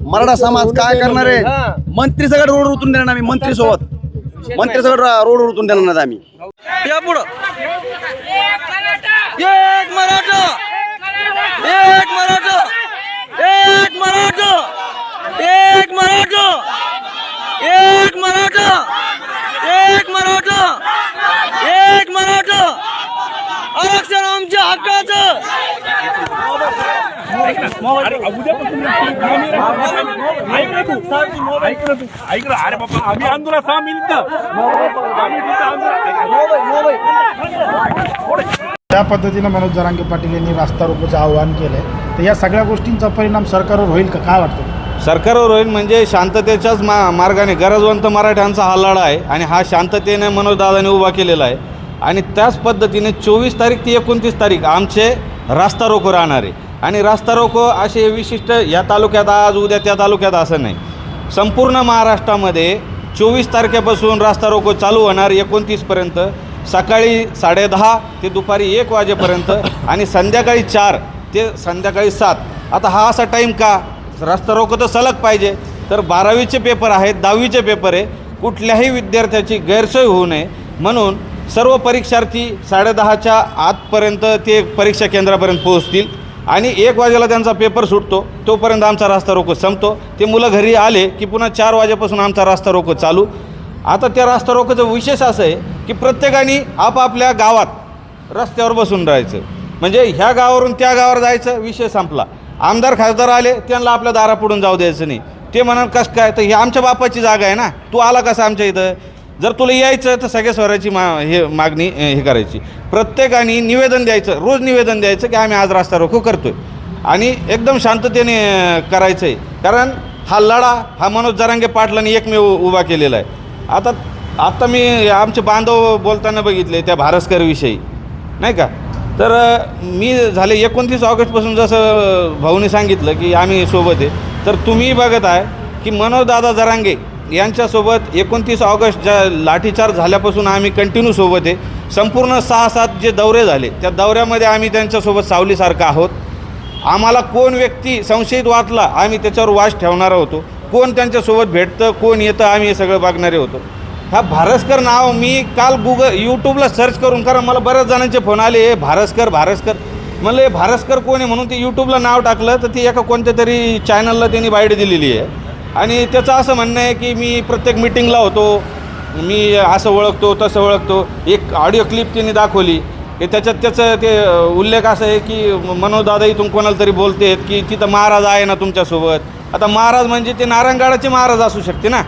मराठा समाज काय करणार आहे? मंत्री सगळं रोड उतरून देणार आम्ही मंत्री सोबत. मंत्री सगळं रोड उतरून देणार नाही आम्ही. या पुढं. एक मराठा. एक मराठा. एक मराठा. एक मराठा. एक मराठा. एक मराठा. एक मराठा. आरक्षण आमच्या हक्काचं. अरे बाबा आम्ही आंदोलन त्या पद्धतीनं मनोज जरांगे पाटील यांनी रास्ता रोकोचं आवाहन केलं आहे तर या सगळ्या गोष्टींचा परिणाम सरकारवर होईल का? काय वाटतं? सरकारवर होईल म्हणजे शांततेच्याच मा मार्गाने गरजवंत मराठ्यांचा हा लढा आहे आणि हा शांततेने मनोजदादाने उभा केलेला आहे. आणि त्याच पद्धतीने चोवीस तारीख ते एकोणतीस तारीख आमचे रास्ता रोको राहणार. आहे आणि रास्ता रोको असे विशिष्ट या तालुक्यात आज उद्या त्या तालुक्यात असं नाही. संपूर्ण महाराष्ट्रामध्ये चोवीस तारखेपासून रास्ता रोको चालू होणार एकोणतीसपर्यंत सकाळी साडेदहा ते दुपारी एक वाजेपर्यंत आणि संध्याकाळी चार ते संध्याकाळी सात. आता हा असा टाईम का? रास्ता रोको तर सलग पाहिजे. तर बारावीचे पेपर आहेत दहावीचे पेपर आहे. कुठल्याही विद्यार्थ्याची गैरसोय होऊ नये. म्हणून सर्व परीक्षार्थी साडेदहाच्या आतपर्यंत ते परीक्षा केंद्रापर्यंत पोहोचतील. आणि एक वाजेला त्यांचा पेपर सुटतो तोपर्यंत आमचा रास्ता रोको संपतो. ते मुलं घरी आले की पुन्हा चार वाजेपासून आमचा रास्ता रोको चालू. आता त्या रास्ता रोकोचं विशेष असं आहे की प्रत्येकाने आपापल्या गावात रस्त्यावर बसून राहायचं. म्हणजे ह्या गावावरून त्या गावावर जायचं विषय संपला. आमदार खासदार आले त्यांना आपल्या दारापुढून जाऊ द्यायचं नाही. ते म्हणाल कसं काय? तर ही आमच्या बापाची जागा आहे ना. तू आला कसा आमच्या इथं? जर तुला यायचं तर सगळ्या स्वराची मा हे मागणी हे करायची. प्रत्येकाने निवेदन द्यायचं रोज निवेदन द्यायचं की आम्ही आज रास्ता रोखो करतोय. आणि एकदम शांततेने करायचं आहे कारण हा लढा हा मनोज जरांगे पाटलांनी एकमेव उभा केलेला आहे. आता आत्ता मी आमचे बांधव बोलताना बघितले त्या भारस्करविषयी नाही का? तर मी झाले एकोणतीस ऑगस्टपासून जसं भाऊने सांगितलं की आम्ही सोबत आहे. तर तुम्ही बघत आहे की मनोजदादा जरांगे यांच्यासोबत एकोणतीस ऑगस्ट ज्या लाठीचार झाल्यापासून आम्ही कंटिन्यू सोबत आहे. संपूर्ण सहा सात जे दौरे झाले त्या दौऱ्यामध्ये आम्ही त्यांच्यासोबत सावलीसारखं आहोत. आम्हाला कोण व्यक्ती संशयित वाचला आम्ही त्याच्यावर वाच ठेवणारा होतो. कोण त्यांच्यासोबत भेटतं कोण येतं आम्ही हे सगळं बघणारे होतो. हा भारस्कर नाव मी काल गुगल यूट्यूबला सर्च करून कारण मला बऱ्याच जणांचे फोन आले हे भारस्कर भारस्कर म्हणलं हे भारस्कर कोण आहे? म्हणून ते यूट्यूबला नाव टाकलं तर ती एका कोणत्या तरी चॅनलला त्यांनी बाईट दिलेली आहे. आणि त्याचं असं म्हणणं आहे की मी प्रत्येक मिटिंगला होतो मी असं ओळखतो तसं ओळखतो. एक ऑडिओ क्लिप त्यांनी दाखवली. की त्याच्यात त्याचं ते उल्लेख असं आहे की मनोजदादा इथून कोणाला तरी बोलते आहेत की तिथं महाराज आहे ना तुमच्यासोबत. आता महाराज म्हणजे ते नारायणगाडाचे महाराज असू शकते ना.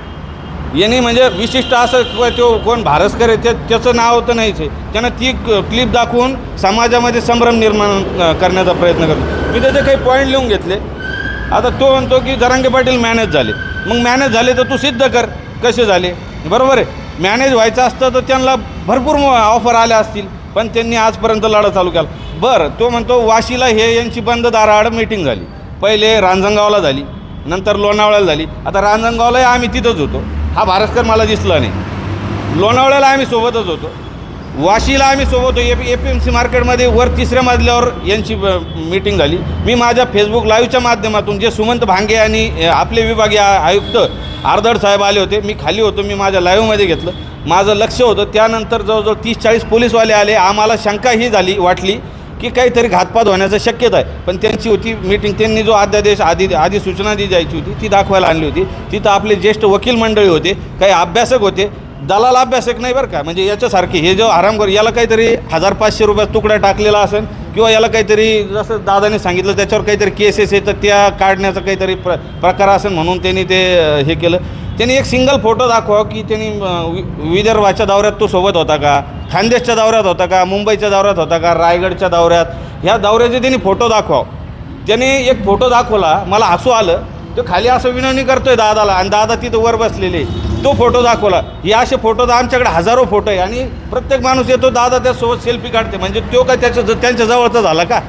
यांनी म्हणजे विशिष्ट असं तो कोण भारसकर आहे ते त्याचं नाव तर नाहीच आहे. त्यानं ती क्लिप दाखवून समाजामध्ये संभ्रम निर्माण करण्याचा प्रयत्न करतो. मी त्याचे काही पॉईंट लिहून घेतले. आता तो म्हणतो की जरांगे पाटील मॅनेज झाले. मग मॅनेज झाले तर तू सिद्ध कर. कसे झाले? बरोबर आहे. मॅनेज व्हायचं असतं तर त्यांना भरपूर ऑफर आल्या असतील. पण त्यांनी आजपर्यंत लढा चालू केला. बरं तो म्हणतो वाशीला हे यांची बंद दाराआड मीटिंग झाली. पहिले रांजणगावला झाली. नंतर लोणावळ्याला झाली. आता रांजणगावलाही आम्ही तिथंच होतो. हा भारस्कर मला दिसला नाही. लोणावळ्याला आम्ही सोबतच होतो. वाशीला आम्ही सोबत होतो. A P A P M C मार्केटमध्ये वर तिसऱ्या मजल्यावर यांची मीटिंग झाली. मी माझ्या फेसबुक लाईव्हच्या माध्यमातून जे सुमंत भांगे आणि आपले विभागीय आयुक्त आर्दड साहेब आले होते मी खाली होतो मी माझ्या लाईव्हमध्ये घेतलं. माझं लक्ष होतं. त्यानंतर जवळजवळ तीस चाळीस पोलीसवाले आले. आम्हाला शंका ही झाली वाटली की काहीतरी घातपात होण्याचं शक्यता आहे. पण त्यांची होती मीटिंग त्यांनी जो अध्यादेश आधी आधी सूचना दी जायची होती ती दाखवायला आणली होती. तिथं आपले ज्येष्ठ वकील मंडळी होते काही अभ्यासक होते दलाल अभ्यासक नाही बरं का? म्हणजे याच्यासारखे हे जो आराम याला काहीतरी हजार पाचशे रुपयात तुकडा टाकलेला असेल किंवा याला काहीतरी जसं दादाने सांगितलं त्याच्यावर काहीतरी केसेस येतात त्या काढण्याचा काहीतरी प्र प्रकार असेल म्हणून त्यांनी ते हे केलं. त्यांनी एक सिंगल फोटो दाखवा की त्यांनी वि- विदर्भाच्या दौऱ्यात तो सोबत होता का? खानदेशच्या दौऱ्यात होता का? मुंबईच्या दौऱ्यात होता का? रायगडच्या दौऱ्यात? ह्या दौऱ्याचे त्यांनी फोटो दाखवा त्यांनी एक फोटो दाखवला मला हसू आलं तो खाली असं विनवणी करतोय दादाला आणि दादा तिथं वर बसलेले. तो फोटो दाखवला. हे असे फोटो तर आमच्याकडे हजारो फोटो आहे आणि प्रत्येक माणूस येतो दादा त्यासोबत सेल्फी काढते. म्हणजे तो काय त्याच्या त्यांच्या जवळचा झाला का?